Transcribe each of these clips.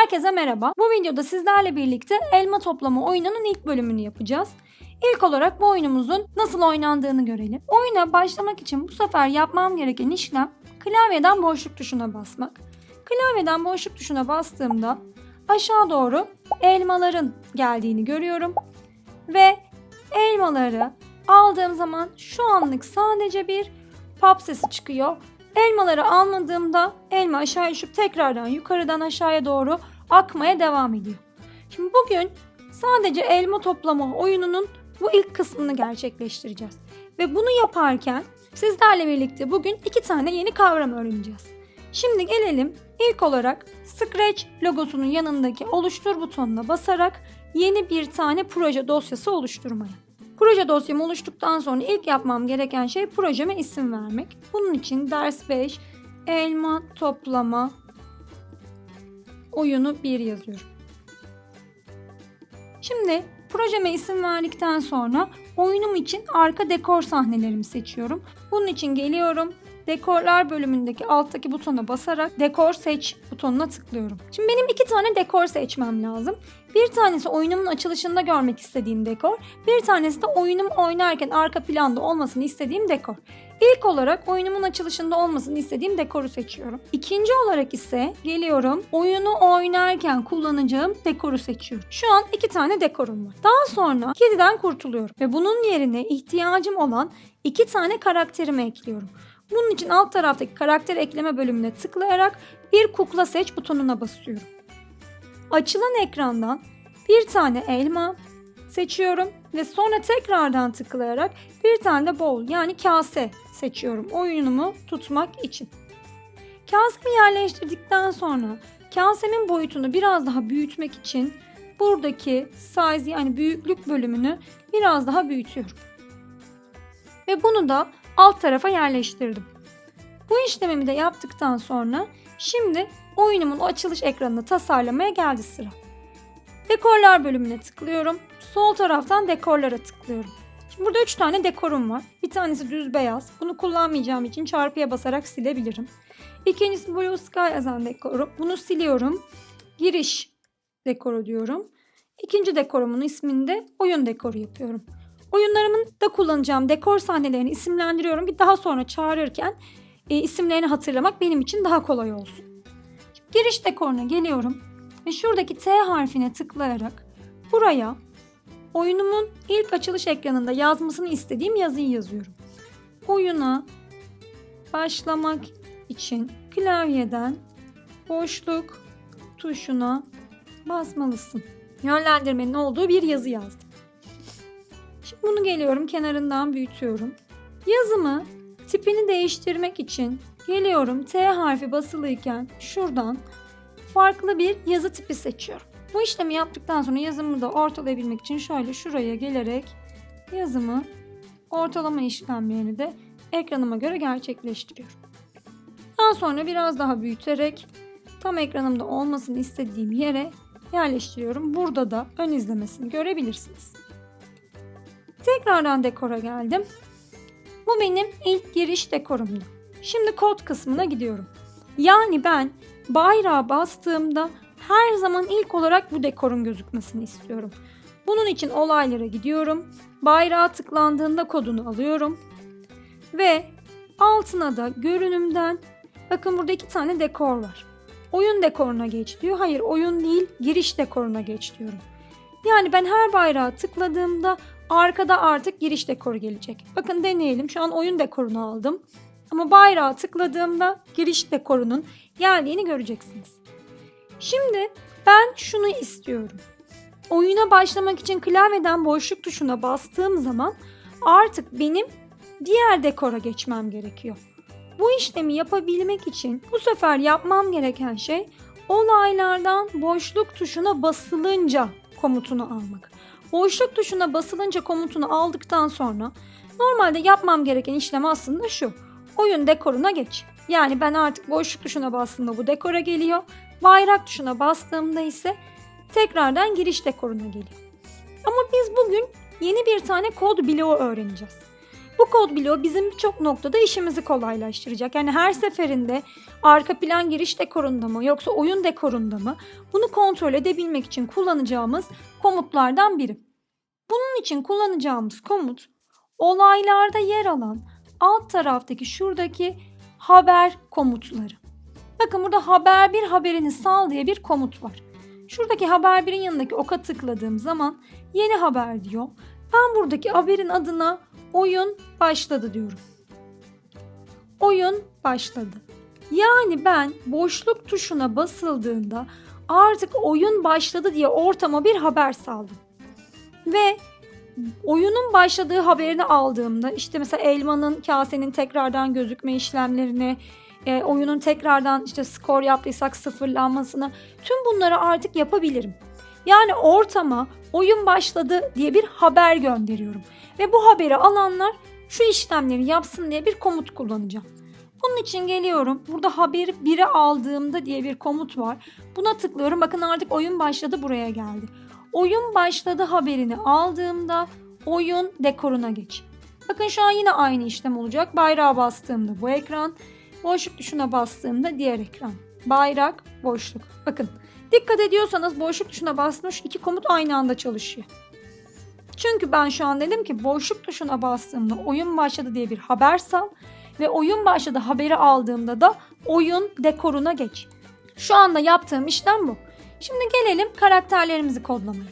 Herkese merhaba. Bu videoda sizlerle birlikte elma toplama oyununun ilk bölümünü yapacağız. İlk olarak bu oyunumuzun nasıl oynandığını görelim. Oyuna başlamak için bu sefer yapmam gereken işlem klavyeden boşluk tuşuna basmak. Klavyeden boşluk tuşuna bastığımda aşağı doğru elmaların geldiğini görüyorum. Ve elmaları aldığım zaman şu anlık sadece bir pop sesi çıkıyor. Elmaları almadığımda elma aşağı düşüp tekrardan yukarıdan aşağıya doğru akmaya devam ediyor. Şimdi bugün sadece elma toplama oyununun bu ilk kısmını gerçekleştireceğiz. Ve bunu yaparken sizlerle birlikte bugün iki tane yeni kavram öğreneceğiz. Şimdi gelelim ilk olarak Scratch logosunun yanındaki oluştur butonuna basarak yeni bir tane proje dosyası oluşturmaya. Proje dosyamı oluştuktan sonra ilk yapmam gereken şey projeme isim vermek. Bunun için ders 5 elma toplama oyunu 1 yazıyorum. Şimdi projeme isim verdikten sonra oyunum için arka dekor sahnelerimi seçiyorum. Bunun için geliyorum. Dekorlar bölümündeki alttaki butona basarak dekor seç butonuna tıklıyorum. Şimdi benim iki tane dekor seçmem lazım. Bir tanesi oyunumun açılışında görmek istediğim dekor. Bir tanesi de oyunum oynarken arka planda olmasını istediğim dekor. İlk olarak oyunumun açılışında olmasını istediğim dekoru seçiyorum. İkinci olarak ise geliyorum oyunu oynarken kullanacağım dekoru seçiyorum. Şu an iki tane dekorum var. Daha sonra kediden kurtuluyorum ve bunun yerine ihtiyacım olan iki tane karakterimi ekliyorum. Bunun için alt taraftaki karakter ekleme bölümüne tıklayarak bir kukla seç butonuna basıyorum. Açılan ekrandan bir tane elma seçiyorum ve sonra tekrardan tıklayarak bir tane de bowl yani kase seçiyorum oyunumu tutmak için. Kasemi yerleştirdikten sonra kasemin boyutunu biraz daha büyütmek için buradaki size yani büyüklük bölümünü biraz daha büyütüyorum. Ve bunu da alt tarafa yerleştirdim. Bu işlemimi de yaptıktan sonra şimdi oyunumun açılış ekranını tasarlamaya geldi sıra. Dekorlar bölümüne tıklıyorum. Sol taraftan dekorlara tıklıyorum. Şimdi burada 3 tane dekorum var. Bir tanesi düz beyaz. Bunu kullanmayacağım için çarpıya basarak silebilirim. İkincisi Blue Sky yazan dekorum. Bunu siliyorum. Giriş dekoru diyorum. İkinci dekorumun ismini de oyun dekoru yapıyorum. Oyunlarımın da kullanacağım dekor sahnelerini isimlendiriyorum ki daha sonra çağırırken e, isimlerini hatırlamak benim için daha kolay olsun. Şimdi giriş dekoruna geliyorum ve şuradaki T harfine tıklayarak buraya oyunumun ilk açılış ekranında yazmasını istediğim yazıyı yazıyorum. Oyuna başlamak için klavyeden boşluk tuşuna basmalısın. Yönlendirmenin olduğu bir yazı yazdım. Şimdi bunu geliyorum kenarından büyütüyorum. Yazımı tipini değiştirmek için geliyorum T harfi basılıyken şuradan farklı bir yazı tipi seçiyorum. Bu işlemi yaptıktan sonra yazımı da ortalayabilmek için şöyle şuraya gelerek yazımı ortalama işlemlerini de ekranıma göre gerçekleştiriyorum. Daha sonra biraz daha büyüterek tam ekranımda olmasını istediğim yere yerleştiriyorum. Burada da ön izlemesini görebilirsiniz. Tekrardan dekora geldim. Bu benim ilk giriş dekorumdu. Şimdi kod kısmına gidiyorum. Yani ben bayrağa bastığımda her zaman ilk olarak bu dekorun gözükmesini istiyorum. Bunun için olaylara gidiyorum. Bayrağa tıklandığında kodunu alıyorum. Ve altına da görünümden bakın burada iki tane dekor var. Oyun dekoruna geç diyor. Hayır oyun değil giriş dekoruna geç diyorum. Yani ben her bayrağa tıkladığımda arkada artık giriş dekoru gelecek. Bakın deneyelim. Şu an oyun dekorunu aldım. Ama bayrağa tıkladığımda giriş dekorunun geldiğini göreceksiniz. Şimdi ben şunu istiyorum. Oyuna başlamak için klavyeden boşluk tuşuna bastığım zaman artık benim diğer dekora geçmem gerekiyor. Bu işlemi yapabilmek için bu sefer yapmam gereken şey olaylardan boşluk tuşuna basılınca komutunu almak. Boşluk tuşuna basılınca komutunu aldıktan sonra normalde yapmam gereken işlem aslında şu. Oyun dekoruna geç. Yani ben artık boşluk tuşuna bastığımda bu dekora geliyor. Bayrak tuşuna bastığımda ise tekrardan giriş dekoruna geliyor. Ama biz bugün yeni bir tane kod bloğu öğreneceğiz. Bu kod bloğu bizim birçok noktada işimizi kolaylaştıracak. Yani her seferinde arka plan giriş dekorunda mı yoksa oyun dekorunda mı bunu kontrol edebilmek için kullanacağımız komutlardan biri. Bunun için kullanacağımız komut olaylarda yer alan alt taraftaki şuradaki haber komutları. Bakın burada haber bir haberini sal diye bir komut var. Şuradaki haber birin yanındaki oka tıkladığım zaman yeni haber diyor. Ben buradaki haberin adına oyun başladı diyorum. Oyun başladı. Yani ben boşluk tuşuna basıldığında artık oyun başladı diye ortama bir haber saldım. Ve oyunun başladığı haberini aldığımda işte mesela elmanın kasenin tekrardan gözükme işlemlerini, e, oyunun tekrardan işte skor yaptıysak sıfırlanmasını tüm bunları artık yapabilirim. Yani ortama oyun başladı diye bir haber gönderiyorum. Ve bu haberi alanlar şu işlemleri yapsın diye bir komut kullanacağım. Bunun için geliyorum. Burada haberi 1'e aldığımda diye bir komut var. Buna tıklıyorum. Bakın artık oyun başladı buraya geldi. Oyun başladı haberini aldığımda oyun dekoruna geç. Bakın şu an yine aynı işlem olacak. Bayrağa bastığımda bu ekran, boşluk tuşuna bastığımda diğer ekran. Bayrak, boşluk. Bakın dikkat ediyorsanız boşluk tuşuna basmış iki komut aynı anda çalışıyor. Çünkü ben şu an dedim ki boşluk tuşuna bastığımda oyun başladı diye bir haber sal ve oyun başladı haberi aldığımda da oyun dekoruna geç. Şu anda yaptığım işlem bu. Şimdi gelelim karakterlerimizi kodlamaya.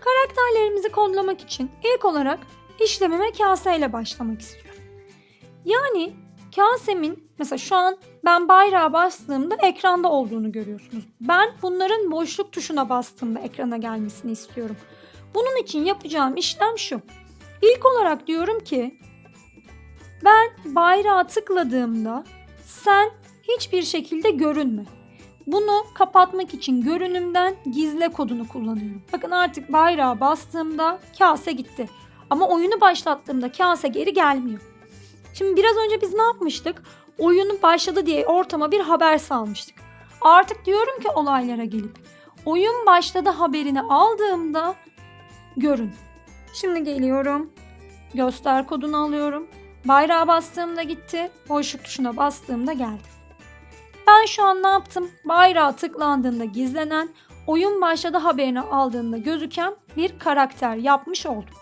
Karakterlerimizi kodlamak için ilk olarak işlemime kaseyle başlamak istiyorum. Yani kasemin mesela şu an ben bayrağa bastığımda ekranda olduğunu görüyorsunuz. Ben bunların boşluk tuşuna bastığımda ekrana gelmesini istiyorum. Bunun için yapacağım işlem şu. İlk olarak diyorum ki ben bayrağa tıkladığımda sen hiçbir şekilde görünme. Bunu kapatmak için görünümden gizle kodunu kullanıyorum. Bakın artık bayrağa bastığımda kase gitti. Ama oyunu başlattığımda kase geri gelmiyor. Şimdi biraz önce biz ne yapmıştık? Oyunun başladı diye ortama bir haber salmıştık. Artık diyorum ki olaylara gelip oyun başladı haberini aldığımda görün. Şimdi geliyorum. Göster kodunu alıyorum. Bayrağa bastığımda gitti. Boşluk tuşuna bastığımda geldi. Ben şu an ne yaptım? Bayrağa tıklandığında gizlenen, oyun başladı haberini aldığında gözüken bir karakter yapmış oldum.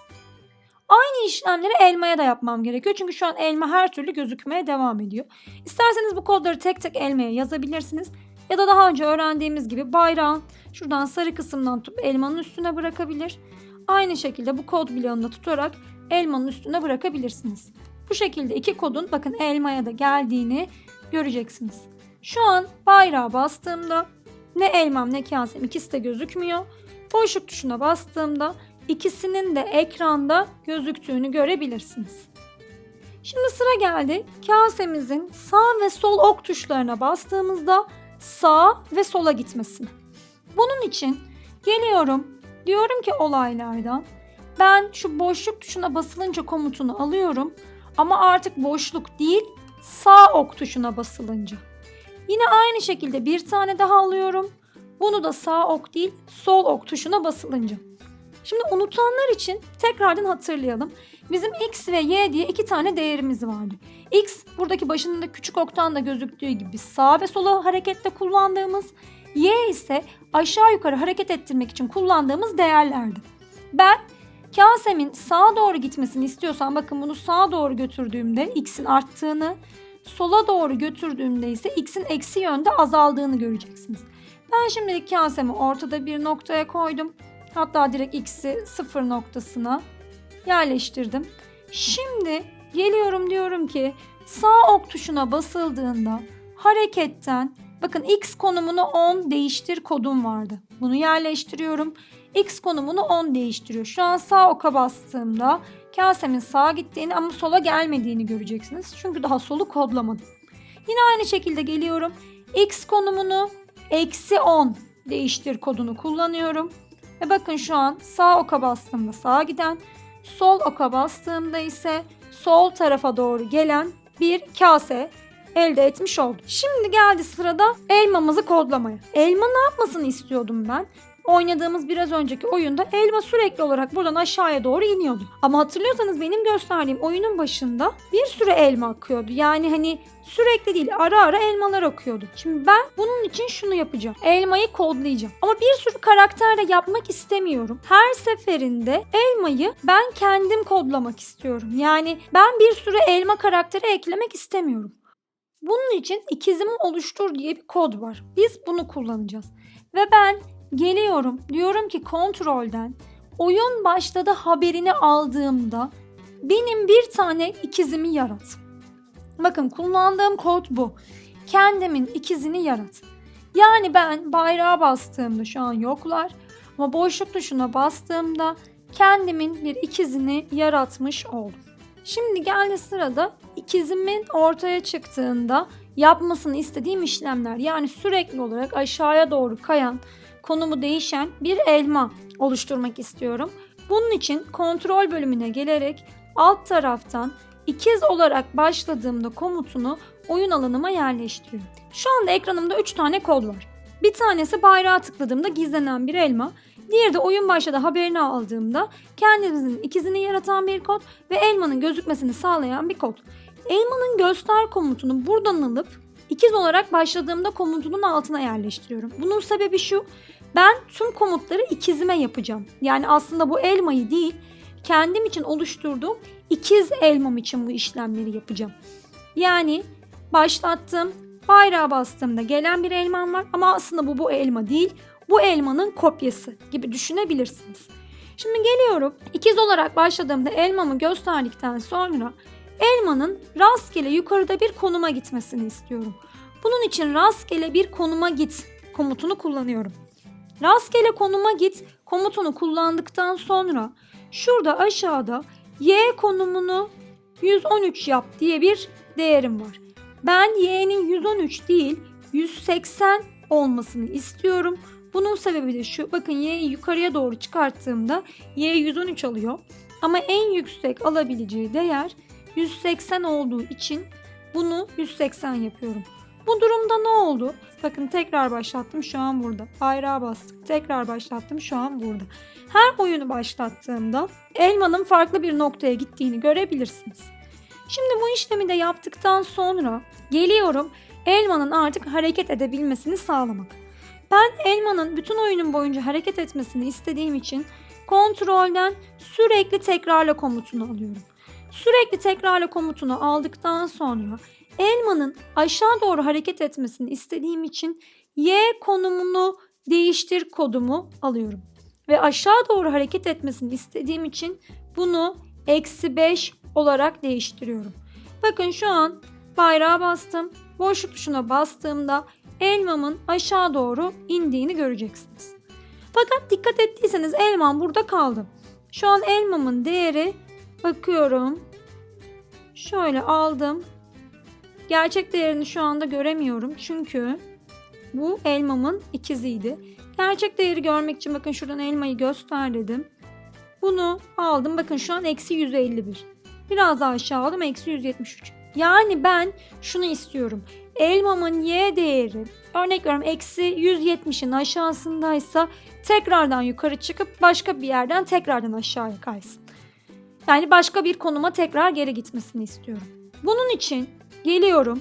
Aynı işlemleri elmaya da yapmam gerekiyor. Çünkü şu an elma her türlü gözükmeye devam ediyor. İsterseniz bu kodları tek tek elmaya yazabilirsiniz. Ya da daha önce öğrendiğimiz gibi bayrağın şuradan sarı kısımdan tutup elmanın üstüne bırakabilir. Aynı şekilde bu kod bloğunu tutarak elmanın üstüne bırakabilirsiniz. Bu şekilde iki kodun bakın elmaya da geldiğini göreceksiniz. Şu an bayrağa bastığımda ne elmam ne kasem ikisi de gözükmüyor. Boşluk tuşuna bastığımda ikisinin de ekranda gözüktüğünü görebilirsiniz. Şimdi sıra geldi kasemizin sağ ve sol ok tuşlarına bastığımızda sağ ve sola gitmesine. Bunun için geliyorum diyorum ki olaylardan ben şu boşluk tuşuna basılınca komutunu alıyorum ama artık boşluk değil sağ ok tuşuna basılınca. Yine aynı şekilde bir tane daha alıyorum. Bunu da sağ ok değil sol ok tuşuna basılınca. Şimdi unutanlar için tekrardan hatırlayalım. Bizim x ve y diye iki tane değerimiz vardı. x buradaki başında küçük oktan da gözüktüğü gibi sağ ve sola harekette kullandığımız, y ise aşağı yukarı hareket ettirmek için kullandığımız değerlerdi. Ben kasemin sağa doğru gitmesini istiyorsam bakın bunu sağa doğru götürdüğümde x'in arttığını, sola doğru götürdüğümde ise x'in eksi yönde azaldığını göreceksiniz. Ben şimdilik kasemi ortada bir noktaya koydum. Hatta direkt x'i sıfır noktasına yerleştirdim. Şimdi geliyorum diyorum ki sağ ok tuşuna basıldığında hareketten bakın x konumunu 10 değiştir kodum vardı. Bunu yerleştiriyorum. X konumunu 10 değiştiriyor. Şu an sağ oka bastığımda kasemin sağa gittiğini ama sola gelmediğini göreceksiniz. Çünkü daha solu kodlamadım. Yine aynı şekilde geliyorum. X konumunu eksi 10 değiştir kodunu kullanıyorum. Ve bakın şu an sağ oka bastığımda sağa giden, sol oka bastığımda ise sol tarafa doğru gelen bir kase elde etmiş oldum. Şimdi geldi sırada elmamızı kodlamaya. Elma ne yapmasını istiyordum ben? Oynadığımız biraz önceki oyunda elma sürekli olarak buradan aşağıya doğru iniyordu. Ama hatırlıyorsanız benim gösterdiğim oyunun başında bir sürü elma akıyordu. Yani hani sürekli değil ara ara elmalar akıyordu. Şimdi ben bunun için şunu yapacağım. Elmayı kodlayacağım. Ama bir sürü karakterle yapmak istemiyorum. Her seferinde elmayı ben kendim kodlamak istiyorum. Yani ben bir sürü elma karakteri eklemek istemiyorum. Bunun için ikizimi oluştur diye bir kod var. Biz bunu kullanacağız. Ve ben geliyorum diyorum ki kontrolden oyun başladı haberini aldığımda benim bir tane ikizimi yarat. Bakın kullandığım kod bu. Kendimin ikizini yarat. Yani ben bayrağa bastığımda şu an yoklar ama boşluk tuşuna bastığımda kendimin bir ikizini yaratmış oldum. Şimdi geldi sırada ikizimin ortaya çıktığında yapmasını istediğim işlemler yani sürekli olarak aşağıya doğru kayan konumu değişen bir elma oluşturmak istiyorum. Bunun için kontrol bölümüne gelerek alt taraftan ikiz olarak başladığımda komutunu oyun alanıma yerleştiriyorum. Şu anda ekranımda 3 tane kod var. Bir tanesi bayrağa tıkladığımda gizlenen bir elma. Diğeri de oyun başladı haberini aldığımda kendimizin ikizini yaratan bir kod ve elmanın gözükmesini sağlayan bir kod. Elmanın göster komutunu buradan alıp ikiz olarak başladığımda komutunun altına yerleştiriyorum. Bunun sebebi şu. Ben tüm komutları ikizime yapacağım. Yani aslında bu elmayı değil, kendim için oluşturduğum ikiz elmam için bu işlemleri yapacağım. Yani başlattım, bayrağa bastığımda gelen bir elmam var ama aslında bu bu elma değil. Bu elmanın kopyası gibi düşünebilirsiniz. Şimdi geliyorum. İkiz olarak başladığımda elmamı gösterdikten sonra elmanın rastgele yukarıda bir konuma gitmesini istiyorum. Bunun için rastgele bir konuma git komutunu kullanıyorum. Rastgele konuma git komutunu kullandıktan sonra şurada aşağıda y konumunu 113 yap diye bir değerim var. Ben y'nin 113 değil 180 olmasını istiyorum. Bunun sebebi de şu. Bakın y'yi yukarıya doğru çıkarttığımda y 113 alıyor. Ama en yüksek alabileceği değer 180 olduğu için bunu 180 yapıyorum. Bu durumda ne oldu? Bakın tekrar başlattım şu an burada. Bayrağa bastık. Tekrar başlattım şu an burada. Her oyunu başlattığımda elmanın farklı bir noktaya gittiğini görebilirsiniz. Şimdi bu işlemi de yaptıktan sonra geliyorum elmanın artık hareket edebilmesini sağlamak. Ben elmanın bütün oyunun boyunca hareket etmesini istediğim için kontrolden sürekli tekrarla komutunu alıyorum. Sürekli tekrarla komutunu aldıktan sonra elmanın aşağı doğru hareket etmesini istediğim için y konumunu değiştir kodumu alıyorum. Ve aşağı doğru hareket etmesini istediğim için bunu eksi 5 olarak değiştiriyorum. Bakın şu an bayrağa bastım. Boşluk tuşuna bastığımda elmamın aşağı doğru indiğini göreceksiniz. Fakat dikkat ettiyseniz elmam burada kaldı. Şu an elmamın değeri bakıyorum. Şöyle aldım. Gerçek değerini şu anda göremiyorum. Çünkü bu elmamın ikiziydi. Gerçek değeri görmek için bakın şuradan elmayı göster dedim. Bunu aldım. Bakın şu an eksi 151. Biraz daha aşağı aldım. Eksi 173. Yani ben şunu istiyorum. Elmamın y değeri örnek veriyorum eksi 170'in aşağısındaysa tekrardan yukarı çıkıp başka bir yerden tekrardan aşağıya kaysın. Yani başka bir konuma tekrar geri gitmesini istiyorum. Bunun için geliyorum.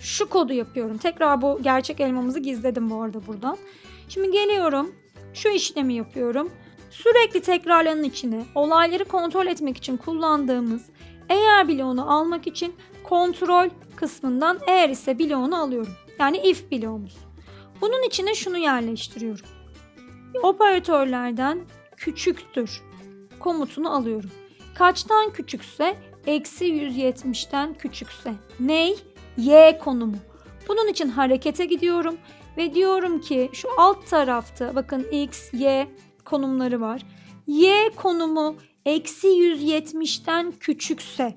Şu kodu yapıyorum. Tekrar bu gerçek elmamızı gizledim bu arada buradan. Şimdi geliyorum. Şu işlemi yapıyorum. Sürekli tekrarlanan içine olayları kontrol etmek için kullandığımız eğer bloğunu almak için kontrol kısmından eğer ise bloğunu alıyorum. Yani if bloğumuz. Bunun içine şunu yerleştiriyorum. Operatörlerden küçüktür komutunu alıyorum. Kaçtan küçükse eksi 170'ten küçükse ney? Y konumu. Bunun için harekete gidiyorum ve diyorum ki şu alt tarafta bakın x, y konumları var. Y konumu eksi 170'ten küçükse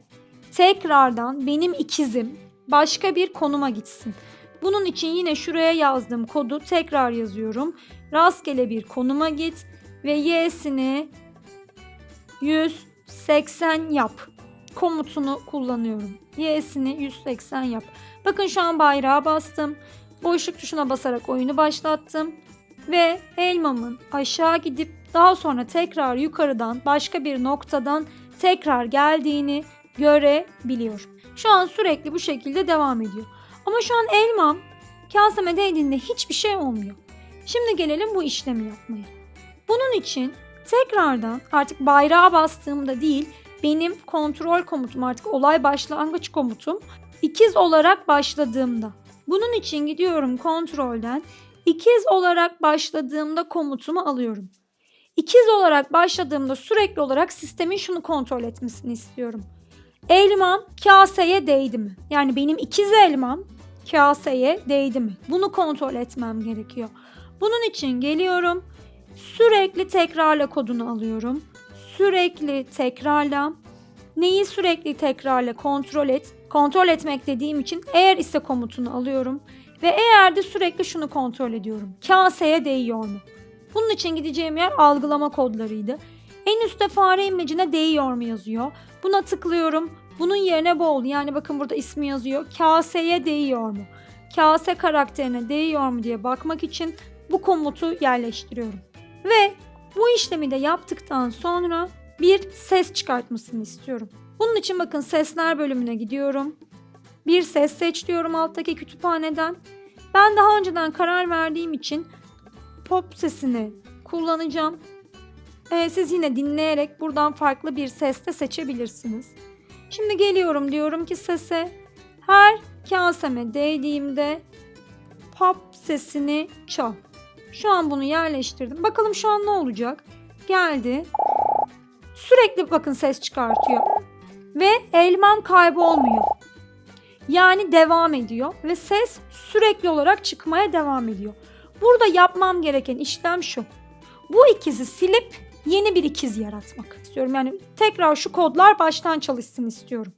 tekrardan benim ikizim başka bir konuma gitsin. Bunun için yine şuraya yazdığım kodu tekrar yazıyorum. Rastgele bir konuma git ve y'sini 180 yap komutunu kullanıyorum. Y'sini 180 yap. Bakın şu an bayrağa bastım. Boşluk tuşuna basarak oyunu başlattım. ve elmamın aşağı gidip daha sonra tekrar yukarıdan başka bir noktadan tekrar geldiğini görebiliyorum. Şu an sürekli bu şekilde devam ediyor. Ama şu an elmam kaseme değdiğinde hiçbir şey olmuyor. Şimdi gelelim bu işlemi yapmaya. Bunun için tekrardan artık bayrağa bastığımda değil benim kontrol komutum artık olay başlangıç komutum ikiz olarak başladığımda. Bunun için gidiyorum kontrolden ikiz olarak başladığımda komutumu alıyorum. İkiz olarak başladığımda sürekli olarak sistemin şunu kontrol etmesini istiyorum. Elmam kaseye değdi mi? Yani benim ikiz elmam kaseye değdi mi? Bunu kontrol etmem gerekiyor. Bunun için geliyorum. Sürekli tekrarla kodunu alıyorum. Sürekli tekrarla. Neyi sürekli tekrarla kontrol et. Kontrol etmek dediğim için eğer ise komutunu alıyorum. Ve eğer de sürekli şunu kontrol ediyorum. Kaseye değiyor mu? Bunun için gideceğim yer algılama kodlarıydı. En üstte fare imlecine değiyor mu yazıyor. Buna tıklıyorum. Bunun yerine bol yani bakın burada ismi yazıyor. Kaseye değiyor mu? Kase karakterine değiyor mu diye bakmak için bu komutu yerleştiriyorum. Ve bu işlemi de yaptıktan sonra bir ses çıkartmasını istiyorum. Bunun için bakın sesler bölümüne gidiyorum. Bir ses seç diyorum alttaki kütüphaneden. Ben daha önceden karar verdiğim için pop sesini kullanacağım. Ee, siz yine dinleyerek buradan farklı bir ses de seçebilirsiniz. Şimdi geliyorum diyorum ki sese her kaseme değdiğimde pop sesini çal. Şu an bunu yerleştirdim. Bakalım şu an ne olacak? Geldi. Sürekli bakın ses çıkartıyor. Ve elmam kaybolmuyor. Yani devam ediyor ve ses sürekli olarak çıkmaya devam ediyor. Burada yapmam gereken işlem şu. Bu ikizi silip yeni bir ikiz yaratmak istiyorum. Yani tekrar şu kodlar baştan çalışsın istiyorum.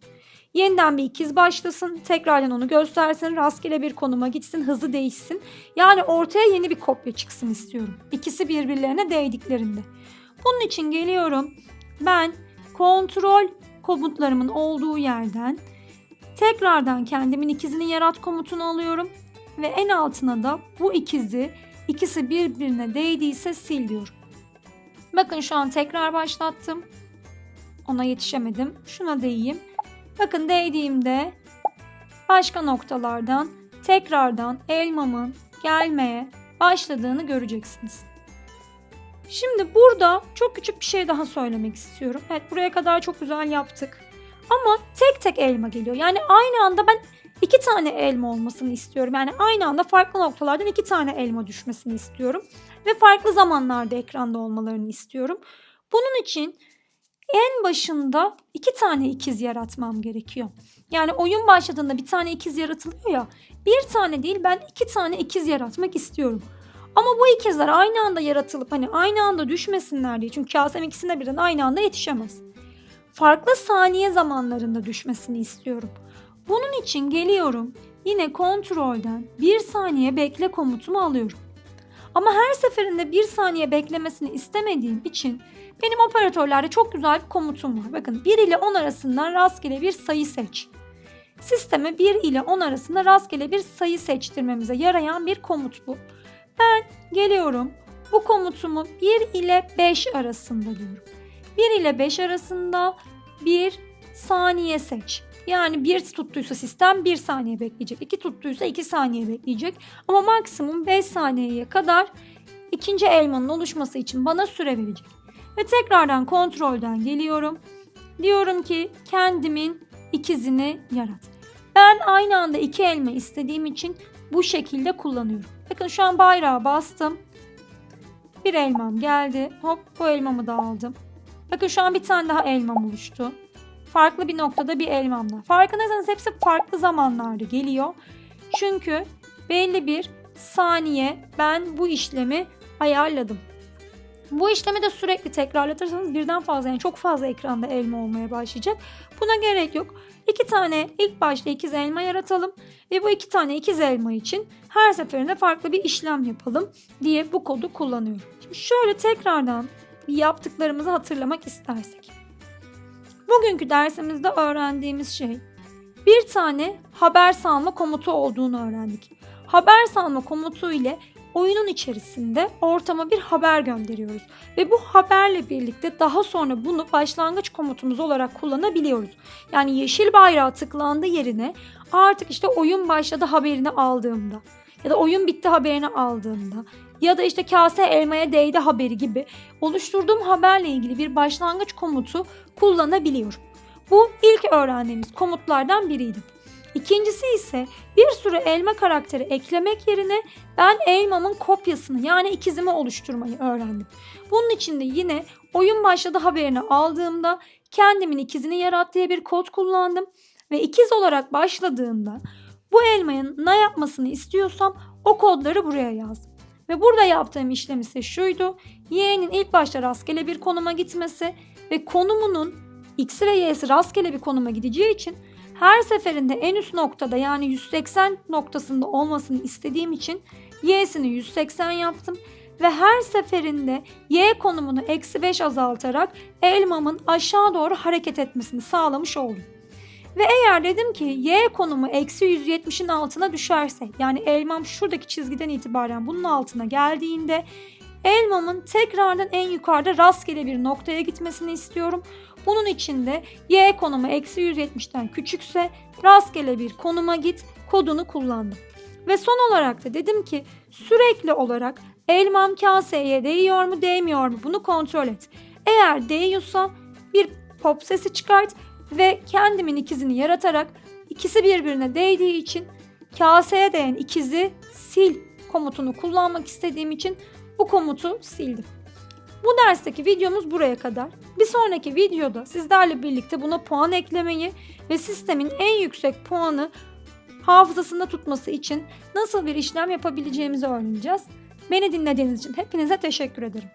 Yeniden bir ikiz başlasın, tekrardan onu göstersin, rastgele bir konuma gitsin, hızı değişsin. Yani ortaya yeni bir kopya çıksın istiyorum. İkisi birbirlerine değdiklerinde. Bunun için geliyorum. Ben kontrol komutlarımın olduğu yerden tekrardan kendimin ikizini yarat komutunu alıyorum ve en altına da bu ikizi ikisi birbirine değdiyse sil diyorum. Bakın şu an tekrar başlattım. Ona yetişemedim. Şuna değeyim. Bakın değdiğimde başka noktalardan tekrardan elmamın gelmeye başladığını göreceksiniz. Şimdi burada çok küçük bir şey daha söylemek istiyorum. Evet buraya kadar çok güzel yaptık. Ama tek tek elma geliyor. Yani aynı anda ben iki tane elma olmasını istiyorum. Yani aynı anda farklı noktalardan iki tane elma düşmesini istiyorum. Ve farklı zamanlarda ekranda olmalarını istiyorum. Bunun için en başında iki tane ikiz yaratmam gerekiyor. Yani oyun başladığında bir tane ikiz yaratılıyor ya. Bir tane değil ben iki tane ikiz yaratmak istiyorum. Ama bu ikizler aynı anda yaratılıp hani aynı anda düşmesinler diye. Çünkü kasem ikisine birden aynı anda yetişemez. Farklı saniye zamanlarında düşmesini istiyorum. Bunun için geliyorum yine kontrolden bir saniye bekle komutumu alıyorum. Ama her seferinde bir saniye beklemesini istemediğim için benim operatörlerde çok güzel bir komutum var. Bakın 1 ile 10 arasından rastgele bir sayı seç. Sisteme 1 ile 10 arasında rastgele bir sayı seçtirmemize yarayan bir komut bu. Ben geliyorum bu komutumu 1 ile 5 arasında diyorum. 1 ile 5 arasında bir saniye seç. Yani 1 tuttuysa sistem 1 saniye bekleyecek. 2 tuttuysa 2 saniye bekleyecek. Ama maksimum 5 saniyeye kadar ikinci elmanın oluşması için bana süre verecek. Ve tekrardan kontrolden geliyorum. Diyorum ki kendimin ikizini yarat. Ben aynı anda iki elma istediğim için bu şekilde kullanıyorum. Bakın şu an bayrağı bastım. Bir elmam geldi. Hop bu elmamı da aldım. Bakın şu an bir tane daha elmam oluştu. Farklı bir noktada bir elmam da. Farkındaysanız hepsi farklı zamanlarda geliyor. Çünkü belli bir saniye ben bu işlemi ayarladım. Bu işlemi de sürekli tekrarlatırsanız birden fazla yani çok fazla ekranda elma olmaya başlayacak. Buna gerek yok. İki tane ilk başta ikiz elma yaratalım ve bu iki tane ikiz elma için her seferinde farklı bir işlem yapalım diye bu kodu kullanıyorum. Şimdi şöyle tekrardan yaptıklarımızı hatırlamak istersek. Bugünkü dersimizde öğrendiğimiz şey bir tane haber salma komutu olduğunu öğrendik. Haber salma komutu ile oyunun içerisinde ortama bir haber gönderiyoruz. Ve bu haberle birlikte daha sonra bunu başlangıç komutumuz olarak kullanabiliyoruz. Yani yeşil bayrağı tıklandı yerine artık işte oyun başladı haberini aldığımda ya da oyun bitti haberini aldığımda ya da işte kase elmaya değdi haberi gibi oluşturduğum haberle ilgili bir başlangıç komutu kullanabiliyorum. Bu ilk öğrendiğimiz komutlardan biriydi. İkincisi ise bir sürü elma karakteri eklemek yerine ben elmamın kopyasını yani ikizimi oluşturmayı öğrendim. Bunun için de yine oyun başladı haberini aldığımda kendimin ikizini yarat diye bir kod kullandım ve ikiz olarak başladığında bu elmanın ne yapmasını istiyorsam o kodları buraya yazdım. Ve burada yaptığım işlem ise şuydu. Y'nin ilk başta rastgele bir konuma gitmesi ve konumunun X'i ve Y'si rastgele bir konuma gideceği için her seferinde en üst noktada yani 180 noktasında olmasını istediğim için Y'sini 180 yaptım ve her seferinde Y konumunu eksi 5 azaltarak elmamın aşağı doğru hareket etmesini sağlamış oldum. Ve eğer dedim ki Y konumu eksi 170'in altına düşerse yani elmam şuradaki çizgiden itibaren bunun altına geldiğinde elmamın tekrardan en yukarıda rastgele bir noktaya gitmesini istiyorum. Bunun için de Y konumu eksi 170'ten küçükse rastgele bir konuma git kodunu kullandım. Ve son olarak da dedim ki sürekli olarak elmam kaseye değiyor mu değmiyor mu bunu kontrol et. Eğer değiyorsa bir pop sesi çıkart ve kendimin ikizini yaratarak ikisi birbirine değdiği için kaseye değen ikizi sil komutunu kullanmak istediğim için bu komutu sildim. Bu dersteki videomuz buraya kadar. Bir sonraki videoda sizlerle birlikte buna puan eklemeyi ve sistemin en yüksek puanı hafızasında tutması için nasıl bir işlem yapabileceğimizi öğreneceğiz. Beni dinlediğiniz için hepinize teşekkür ederim.